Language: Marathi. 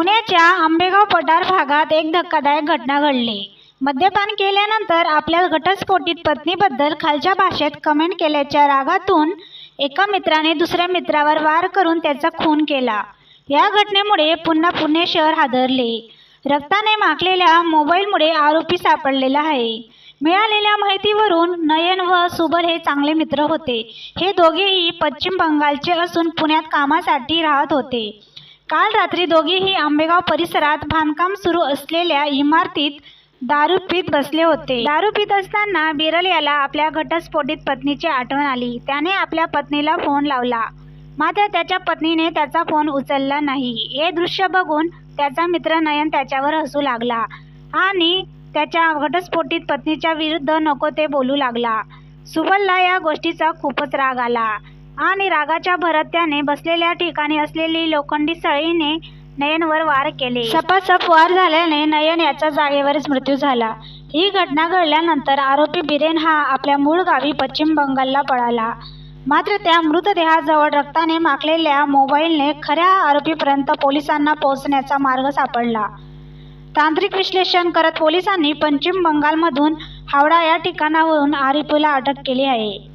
पुण्याच्या आंबेगाव पठार भागात एक धक्कादायक घटना घडली. मद्यपान केल्यानंतर आपल्या घटस्फोटीत पत्नीबद्दल खालच्या भाषेत कमेंट केल्याच्या रागातून एका मित्राने दुसऱ्या मित्रावर वार करून त्याचा खून केला. या घटनेमुळे पुन्हा पुणे शहर हादरले. रक्ताने माखलेल्या मोबाईलमुळे आरोपी सापडलेला आहे. मिळालेल्या माहितीवरून नयन व सुबल हे चांगले मित्र होते. हे दोघेही पश्चिम बंगालचे असून पुण्यात कामासाठी राहत होते. काल रात्री दोघेही आंबेगाव परिसरात बांधकाम सुरू असलेल्या इमारतीत दारू पीत बसले होते. दारू पीत असताना बिरल याला आपल्या घटस्फोटित पत्नीची आठवण आली. त्याने आपल्या पत्नीला फोन लावला. मात्र त्याच्या पत्नीने त्याचा फोन उचलला नाही. हे दृश्य बघून त्याचा मित्र नयन त्याच्यावर हसू लागला आणि त्याच्या घटस्फोटित पत्नीच्या विरुद्ध नको ते बोलू लागला. सुबलला या गोष्टीचा खूपच राग आला. आणि रागाच्या भरात त्याने बसलेल्या ठिकाणी असलेली लोखंडी सळीने नयनवर वार केले. सपासप वार झाल्याने नयन याचा जागेवरच मृत्यू झाला. ही घटना घडल्यानंतर आरोपी बिरेन हा आपल्या मूळ गावी पश्चिम बंगालला पळाला. मात्र त्या मृतदेहाजवळ रक्ताने माखलेल्या मोबाईलने खऱ्या आरोपीपर्यंत पोलिसांना पोहोचण्याचा मार्ग सापडला. तांत्रिक विश्लेषण करत पोलिसांनी पश्चिम बंगालमधून हावडा या ठिकाणावरून आरोपीला अटक केली आहे.